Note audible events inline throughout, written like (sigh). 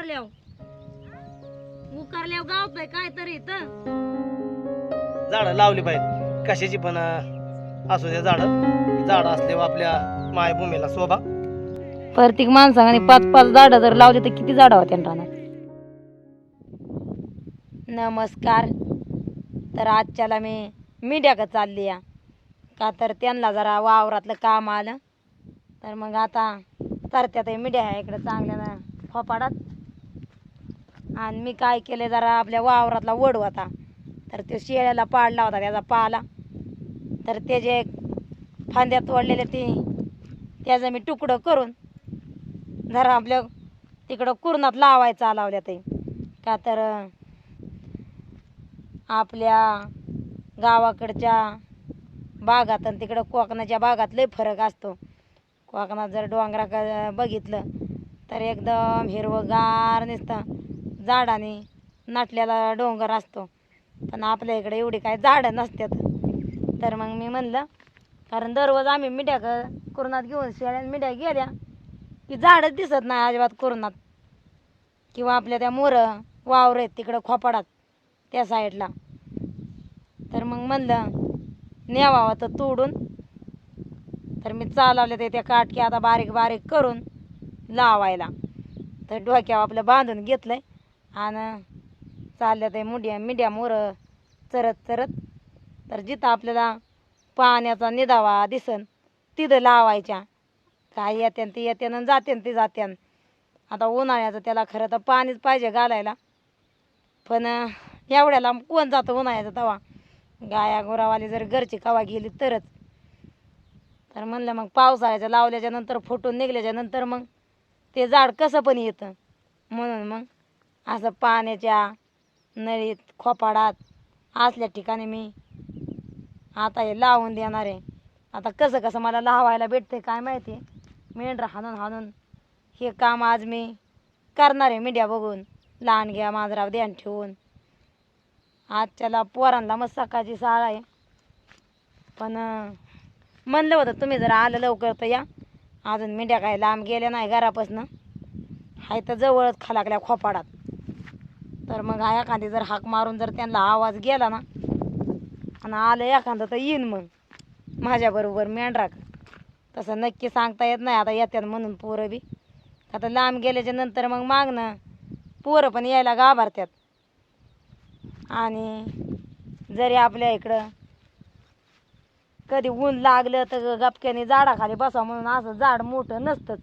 उकारल्याव. उकारल्याव गावतय काय तरी झाडं लावली पाहिजे कशाची पण असू द्या झाडं. झाडं असल्यावर आपल्या मायभूमीला शोभा. प्रत्येक माणसाने पाच पाच झाडं जर लावली तर किती झाडं होत्या रानात? नमस्कार. तर आजच्याला मी मीडियाकडे चालली या का तर त्यांना जरा वावरातलं काम आलं. तर मग आता तरत्यात मीडिया आहे इकडे चांगल्या फोपाडात आणि मी काय केले जरा आपल्या वावरातला वड होता. तर तो शेळ्याला पाडला होता त्याचा पाला. तर त्याचे फांद्यात तोडलेले ते त्याचं मी तुकडं करून जरा आपल्या तिकडं कुरणात लावायचा लावल्या ते. का तर आपल्या गावाकडच्या बागात आणि तिकडं कोकणाच्या बागात लय फरक असतो. कोकणात जर डोंगराक बघितलं तर एकदम हिरवंगार नुसतं. झाडाने नटलेला डोंगर असतो. पण आपल्या इकडे एवढी काय झाडं नसतात. तर मग मी म्हणलं कारण दररोज आम्ही मिठ्या कुरणात घेऊन शेळ्या मिठ्या गेल्या की झाडच दिसत नाही अजिबात कुरणात. किंवा आपल्या त्या मोरं वावर आहेत तिकडं खोपाडात त्या साईडला. तर मग म्हणलं न्यावावं तर तोडून. तर मी चालवले ते त्या काटकी आता बारीक बारीक करून लावायला. तर डोक्यावर आपलं बांधून घेतलंय. आणि चालल्या ते मुड्या मिड्या मोर चरत चरत. तर जिथं आपल्याला पाण्याचा निदावा दिसन तिथं लावायच्या. काय येत्यान ते येत्यान आणि जात्यान ते जात्यान. आता उन्हाळ्याचं त्याला खरं तर पाणीच पाहिजे घालायला. पण एवढ्या एवढ्याला कोण जातं उन्हाळ्याचं तवा? गाया गुरावाली जर घरची कवा गेली तरच. तर म्हणलं मग पावसाळ्याच्या लावल्याच्या नंतर फुटून निघल्याच्या नंतर मग ते झाड कसं पण येतं. म्हणून मग असं पाण्याच्या नळीत खोपाडात असल्या ठिकाणी मी आता हे लावून देणार आहे. आता कसं कसं मला लावायला भेटते काय माहिती? मेंढरा हाणून हाणून हे काम आज मी करणार आहे मीडिया बघून. लहान घ्या मांजराव ध्यान ठेवून. आजच्याला पोरांना मग सकाळची शाळा आहे. पण म्हणलं होतं तुम्ही जर आलं लवकर तर या. अजून मेंढ्या काय लांब गेल्या नाही घरापासनं. हाय तर जवळच खालाकल्या खोपाडात. तर मग हा एखादी जर हाक मारून जर त्यांना आवाज गेला ना आणि आलं एखादं तर येईन मग. माझ्याबरोबर मेंढराक तसं नक्की सांगता येत नाही. आता येत्यात म्हणून पोरं बी. आता लांब गेल्याच्यानंतर मग मागणं पोरं पण यायला घाबरतात आणि जरी आपल्या इकडं कधी ऊन लागलं तर गपक्याने झाडाखाली बसा म्हणून असं झाड मोठं नसतंच.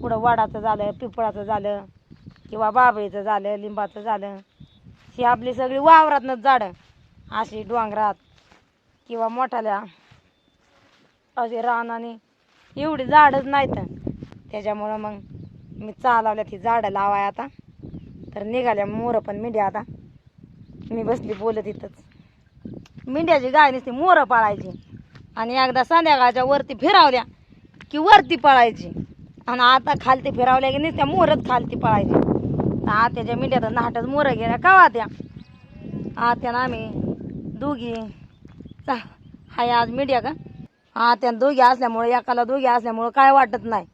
पुढं वडाचं झालं पिपळाचं झालं. किंवा बाबळीचं झालं लिंबाचं झालं. ही आपली सगळी वावरातनंच झाडं. अशी डोंगरात किंवा मोठाल्या असे रानाने एवढी झाडच नाहीत. त्याच्यामुळं मग मी चालवल्या ती झाडं लावाय आता. तर निघाल्या मोरं पण मेंढ्या आता. मी बसली बोलत इथंच. मेंढ्याची गाय नसते मोरं पाळायची. आणि एकदा संध्याकाळच्या वरती फिरावल्या की वरती पळायची. आणि आता खालती फिरावल्या की नुसत्या मोरच खालती पळायची. आत्याच्या मिंड्यात नाटच मोरं गेल्या. का त्या? आत्यानं आम्ही दोघी हाय आज मीडिया का? आत्यानं दोघी असल्यामुळे एकाला दोघी असल्यामुळं काय वाटत नाही.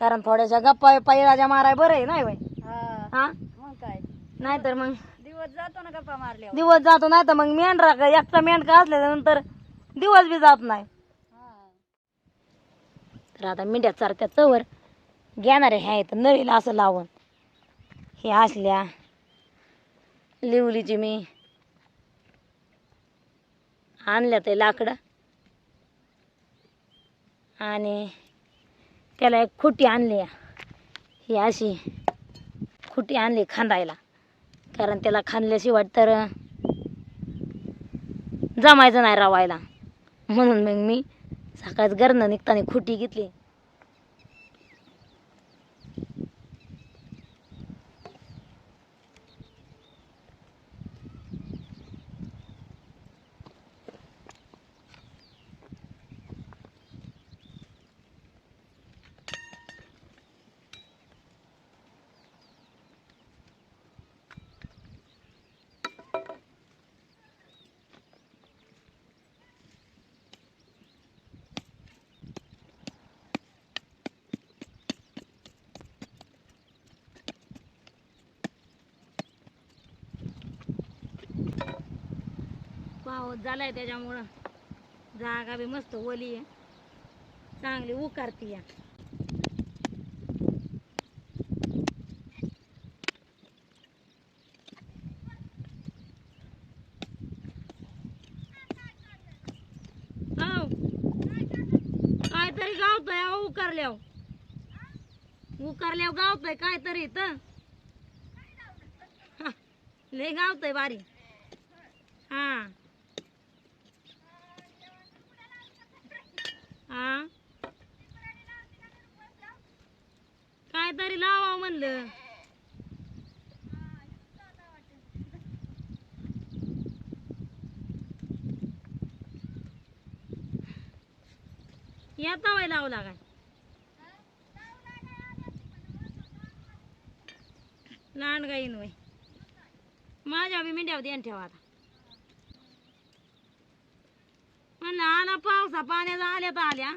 कारण थोड्याशा गप्पा पैराच्या माराय बरं आहे नाही वय हा. मग काय? नाही तर मग दिवस जातो ना गप्पा मारल्यावर. दिवस जातो नाही तर मग मेंढरा का एकटा मेंढका असल्यानंतर दिवस बी जात नाही. तर आता मिंड्या चारत्या चवर घेणारे ह्या इथं नळीला असं लावून. हे असल्या. लिवलीची मी. आणल्या ते लाकडं. आणि त्याला एक खुटी आणली ही अशी खुटी आणली खांदायला. कारण त्याला खांदल्याशिवाय तर जमायचं नाही रावायला. म्हणून मग मी सकाळच घरनं निघताना खुटी घेतली. पाऊस झालाय त्याच्यामुळं. जागा बी मस्त ओली आहे. चांगली उकारती या. काहीतरी गावतोय अहो उकारल्याव. उकारल्याव गावतोय काहीतरी तर हा, लय गावतोय बारी हा. हा? तरी लावा म्हणलं. येता वय लावला काय? लहान गाईन वय माझ्या बी मेंढ्यावर ध्यान ठेवा आता म्हणलं आला पावसा पाण्याचा आल्या तर आल्या.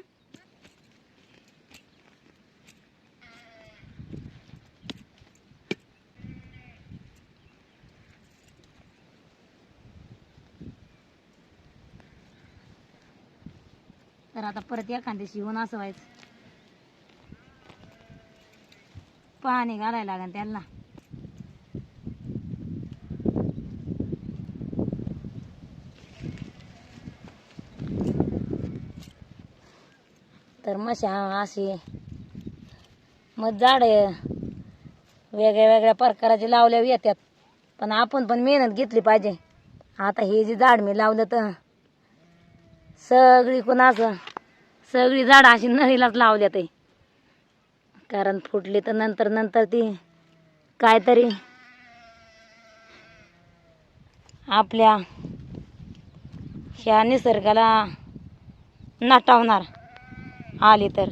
तर आता परत एखाद्या शिवून असं व्हायचं. पाणी घालायला लागेल त्यांना. तर मशा अशी मग झाड वेगळ्या वेगळ्या प्रकाराचे लावल्या येतात पण आपण पण मेहनत घेतली पाहिजे. आता हे जे झाड मी लावलं तर सगळी कोण असं सगळी झाडं अशी नळीलाच लावल्यात कारण फुटली तर नंतर नंतर ती काहीतरी आपल्या ह्या निसर्गाला नाटावणार. आली तर.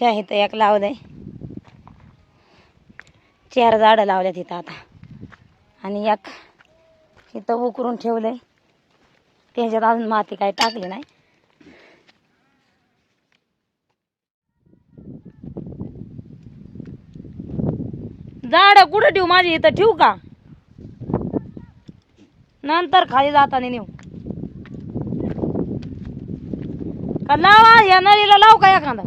ह्या तर एक आहे चार झाडं लावल्यात तिथं आता. आणि एक इथं उकरून ठेवलंय. त्याच्यात अजून माती काही टाकली नाही. झाड कुठं ठेवू माझी इथं ठेवू का? नंतर खाली जाताना नेऊ. का लावा या नळीला लाव का एखादा?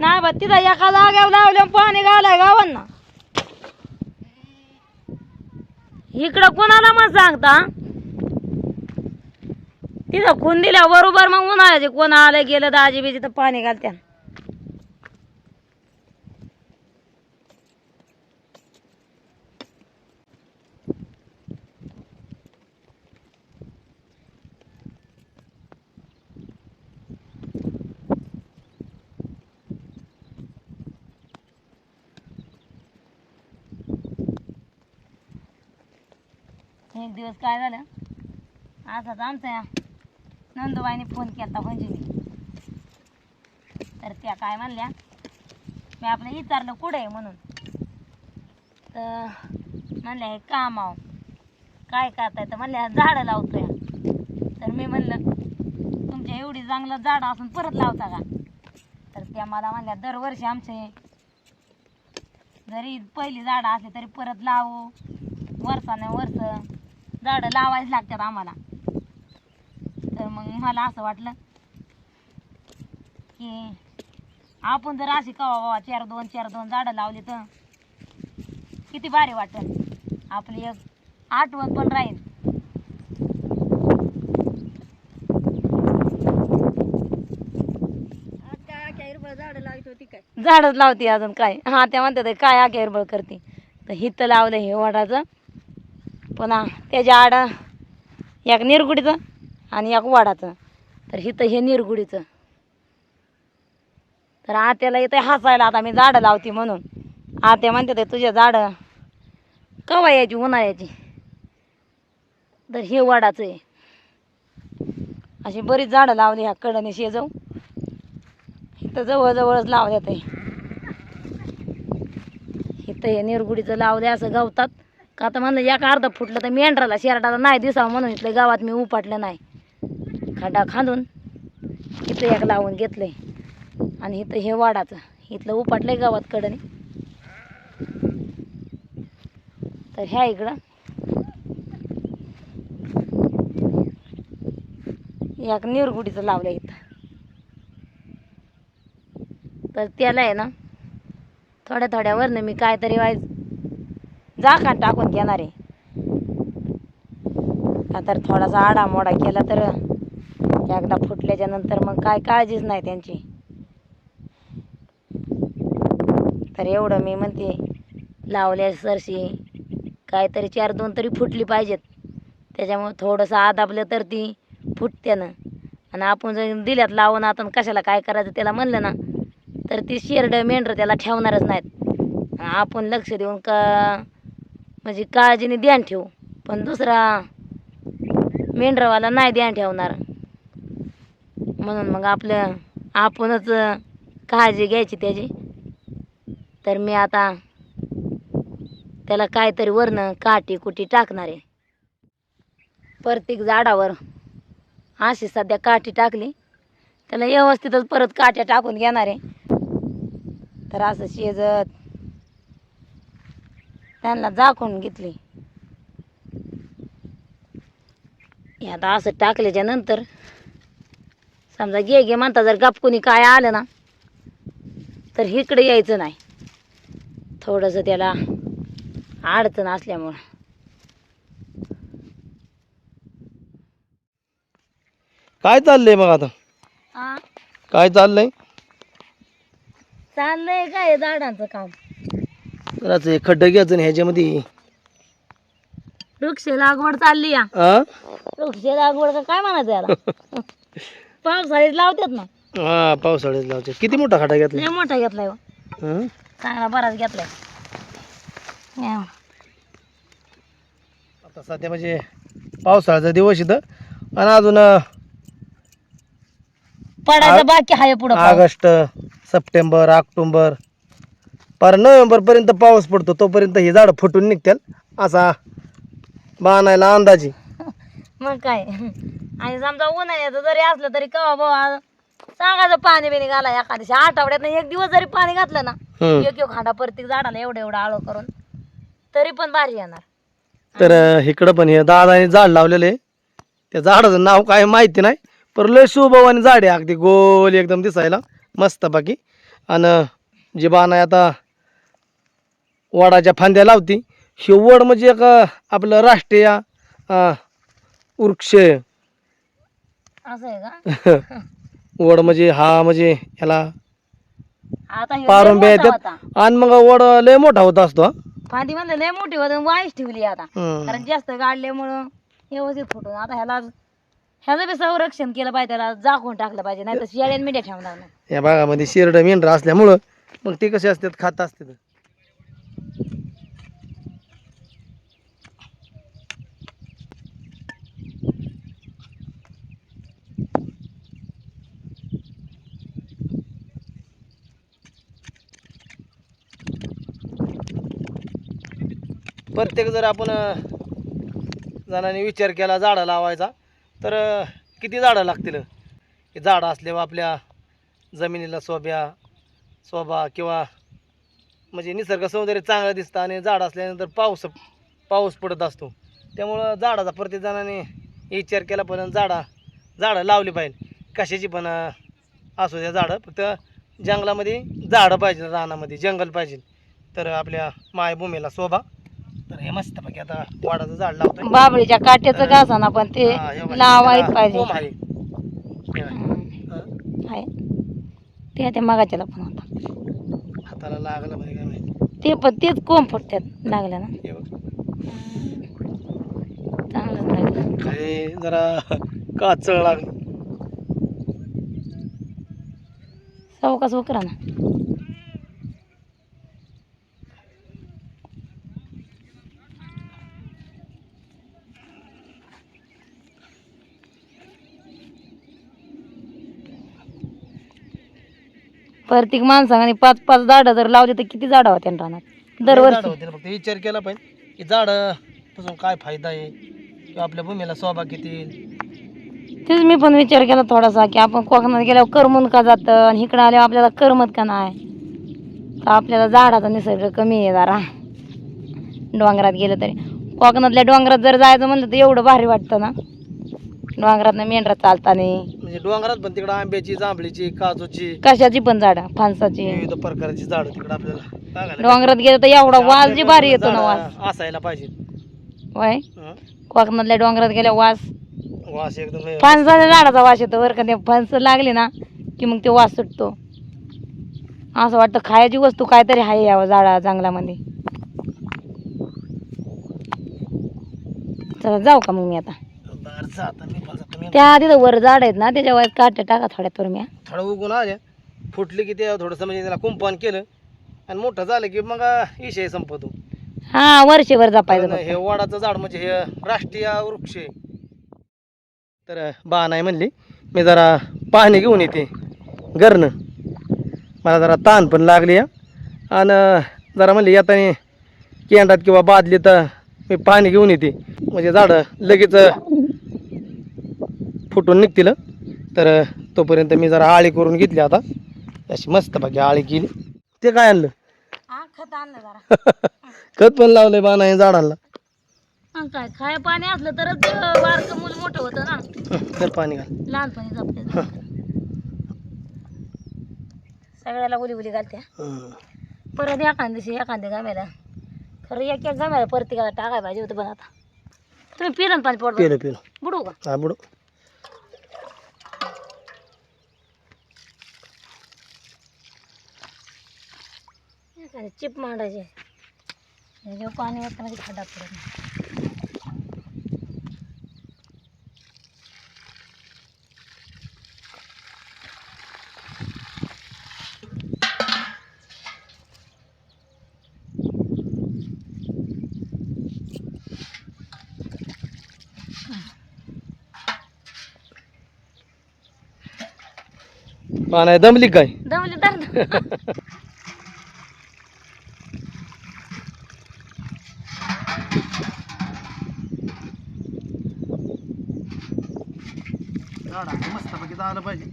नाही बा तिथं एका जाग्यावर लावल्या पाणी घालाय गावांना. इकडं कोणाला मग सांगता? तिथं खून दिल्या बरोबर मग उन्हाळ्याचे कोण आलं गेलं दाजी बिजी तर पाणी घालत्या एक दिवस काय झालं? असाच आमच्या नंदूबाईने फोन केला म्हणजे तर त्या काय म्हणल्या मी आपलं विचारलं कुठे आहे म्हणून. तर म्हणल्या हे काम आहो. काय करताय? तर म्हणल्या झाडं लावतोय. तर मी म्हणलं तुमच्या एवढी चांगलं झाडं असून परत लावता का? तर त्या मला म्हणल्या दरवर्षी आमचे जरी पहिली झाडं असली तरी परत लावू. वर्षाने वर्ष झाडं लावायच लागतात आम्हाला. तर मग मला असं वाटलं की आपण जर अशी कवा कवा चार दोन चार दोन झाडं लावली तर किती भारी वाटेल आपली एक आठवण पण राहील. झाड लावत होती काय? झाडच लावते अजून काय. हा त्या म्हणतात "हे काय आके हिरबळ करते. तर हिथं लावलं हे वडाचं. पुन्हा त्याच्या आड एक निरगुडीचं आणि एक वाडाचं. तर हिथं हे निरगुडीचं. तर आत्याला इथं हसायला आता मी झाडं लावते म्हणून. आत्या म्हणते ते तुझे झाडं कवा यायची उन्हाळ्याची? तर हे वाडाचं आहे. अशी बरीच झाडं लावली ह्या कडने शेजव इथं जवळजवळच लावल्यात आहे इथं हे निरगुडीचं लावले असं गावतात. का आता म्हणलं एक अर्धा फुटलं तर मेंढराला शेरडाला नाही दिसावं म्हणून इथलं गावात मी उपटलं नाही. खड्डा खांदून इथं एक लावून घेतलंय. आणि इथं हे वाडाचं. इथलं उपाटलंय गावात कडने. तर ह्या इकडं. एक निरगुडीचं लावलं इथं. तर त्याला आहे ना थोड्या थोड्यावरनं मी काहीतरी जा का टाकून घेणार? आहे का तर थोडासा आडामोडा केला तर एकदा फुटल्याच्या नंतर मग काय काळजीच नाही त्यांची. तर एवढं मी म्हणते लावल्या सरशी काहीतरी चार दोन तरी फुटली पाहिजेत. त्याच्यामुळे थोडंसं आदाबलं तर ती फुटते ना. आणि आपण जर दिल्यात लावून आता कशाला काय करायचं त्याला म्हणलं ना तर ती शेरडं मेंढरं त्याला ठेवणारच नाहीत. आपण लक्ष देऊन का म्हणजे काळजीने ध्यान ठेवू. पण दुसरा मेंढरवाला नाही ध्यान ठेवणार. म्हणून मग आपलं आपणच काळजी घ्यायची त्याची. तर मी आता त्याला काहीतरी वरनं काठी कुटी टाकणार. आहे प्रत्येक झाडावर अशी सध्या काठी टाकली. त्याला व्यवस्थितच परत काट्या टाकून घेणार. आहे तर असं शेजत त्यांना झाकून घेतली. आता असं टाकल्याच्या नंतर समजा घे घे म्हणता जर गपकुनी काय आलं ना तर इकडे यायचं नाही. थोडंसं त्याला अडचण असल्यामुळं. काय चाललंय मग आता? काय चाललंय? चाललंय काय झाडांचं काम? जराचं हे खड्डं घ्यायचं आणि ह्याच्यामध्ये वृक्ष लागवड चालली या. हा वृक्ष लागवड का काय म्हणायचं याला? (laughs) पावसाळ्यात लावतात ना. हा पावसाळ्यात लावते किती मोठा खड्डा घेतला लय मोठा घेतलाय हो. हं? चांगला बराच घेतलाय. या. आता सध्या म्हणजे पावसाळ्याचा दिवस इथं. आणि अजून अं, पडायचं बाकी आहे पुढं पाऊस. August September October. पर नोव्हेंबर पर्यंत पाऊस पडतो तोपर्यंत ही झाडं फुटून निघतील. असा बाणायला अंदाजी. मग काय? आणि समजा उन्हाळ्याचं जरी असलं तरी कवा बाबा सांगायचं पाणी बिणी घाला एखाद्या आठवड्यात एक दिवस जरी पाणी घातलं ना. एक एक हांडा प्रत्येक झाडाला एवढं एवढं आळो करून तरी पण भारी येणार. तर अं, इकडं पण हे दादाने झाड लावलेलं. आहे त्या झाडाचं नाव काय माहिती नाही पण लय शुभवानी झाड आहे अगदी गोल एकदम दिसायला मस्त बाकी आणि जी बाण आहे आता वडाच्या फांद्या लावती हे वड म्हणजे एक आपलं राष्ट्रीय अं, वृक्ष आहे. असं आहे का (laughs) वड म्हणजे हा म्हणजे ह्याला आता लय पारंब्या मोठा येतात. आणि मग वड लय मोठा होत असतो हा. फांदी म्हणलं लय मोठी होती वाईस ठेवली आता हम्म. कारण जास्त गाडल्यामुळं व्यवस्थित फुटून आता ह्याला ह्याचं बी संरक्षण केलं पाहिजे त्याला झाकून टाकलं पाहिजे नाही तर शेळ्यान मिठ्या ठेवणार नाही या भागामध्ये शिरड मेंढरा असल्यामुळं मग ते कसे असतात खात असतात प्रत्येक जर आपण जणांनी विचार केला झाडं लावायचा तर किती झाडं लागतील? हे झाडं असल्यावर आपल्या जमिनीला शोभ्या शोभा किंवा म्हणजे निसर्ग सौंदर्य चांगलं दिसतं आणि झाड असल्यानंतर पाऊस पाऊस पडत असतो. त्यामुळं झाडाचा प्रत्येक जणाने विचार केला पण झाडा झाडं लावली पाहिजे. कशाची पण असू द्या झाडं फक्त जंगलामध्ये झाडं पाहिजे रानामध्ये जंगल पाहिजे. तर आपल्या मायभूमीला शोभा. तर हे मस्तपैकी आता वाडाचं झाड लावतोय. बाबळीच्या काट्याचं का ना पण ते लावायच पाहिजे. ते त्या मागाच्याला पण होता. हाताला लागलं पाहिजे काय माहिती. ते पण तेच कोंब फुटतात लागल्या ना. चांगलंच लागलं. काय जरा काचळ लागलं. सावकाश उकरा ना. प्रत्येक माणसाने पाच पाच झाडं जर लावली तर किती झाडं होत्या राहणार दरवर्षी. होतील फक्त विचार केला पाहिजे की झाडपासून काय फायदा आहे? किंवा आपल्या भूमीला शोभा किती तेच मी पण विचार केला थोडासा की आपण कोकणात गेल्यावर करमून का जातं? आणि इकडं आल्यावर आपल्याला करमत का नाही? तर आपल्याला झाडाचा निसर्ग कमी आहे जरा. डोंगरात गेलं तरी. कोकणातल्या डोंगरात जर जायचं म्हणलं तर एवढं भारी वाटतं ना. डोंगरात मेंढरा चालताना. म्हणजे डोंगरात पण तिकडं आंब्याची जांभळीची काजूची कशाची पण झाडं फणसाची. विविध प्रकारची झाडं तिकडं आपल्याला बघायला डोंगरात गेलं तर एवढा वास जी भारी येतो ना वास. झाडं असायला पाहिजे. वय हं? कोकणातल्या डोंगरात गेल्या वास. वास एकदम हे- फणसाच्या झाडाचा वास येतो बरं का. ते फणस लागले ना की मग ते वास सुटतो. असं वाटतं खायची वस्तू काहीतरी आहे या झाडा जंगलामध्ये. चला जाऊ का मग मी आता? बरं, जाता मी पण जातो मी. त्या तिथं वर झाड आहेत ना त्याच्या वयात काटे टाका थोड्या तर मी थोडं उगून आल्या फुटली की ते थोडंसं म्हणजे त्याला कुंपण केलं. आणि मोठं झालं की मग विषय संपतो. हा वर्षभर जपायचं कारण हे फक्त. वडाचं झाड म्हणजे हे राष्ट्रीय वृक्ष आहे. तर बा नाही म्हणली. मी जरा पाणी घेऊन येते. घरनं. मला जरा ताण पण लागली आणि जरा म्हणली येताना केंडात किंवा बादलीत मी पाणी घेऊन येते. म्हणजे झाडं लगेच फुटून निघतील. तर तोपर्यंत मी जरा आळी करून घेतली आता. अशी मस्त बाकी आळी केली. ते काय आणलं? हा, खत आणलं जरा. (laughs) खत पण लावलंय बा नाही झाडांना हा, काय खाय पाणी असलं तरच बारकं मूल मोठं होतं ना. तर पाणी घाल. लहानपणी जपते सगळ्याला उली उली घालत्या. हं. परत एखाद्या दिवशी एखाद्या गाम्याला. खरं एक एक गाम्याला प्रत्येकाला टाकाय पाहिजे होतं पण आता. तुम्ही पिलं ना पाणी पोट पिलं पिलं. बुडू का? हा बुडू एखादी चिप मांडायची जेव्हा पाणी वाटतं खड्डा पडत नाही. दमली काय? दमली (laughs) तर मस्त पैकी आलं पाहिजे.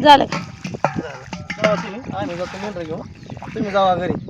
झालं का? आम्ही जातो घेऊन. तुम्ही जावा घरी.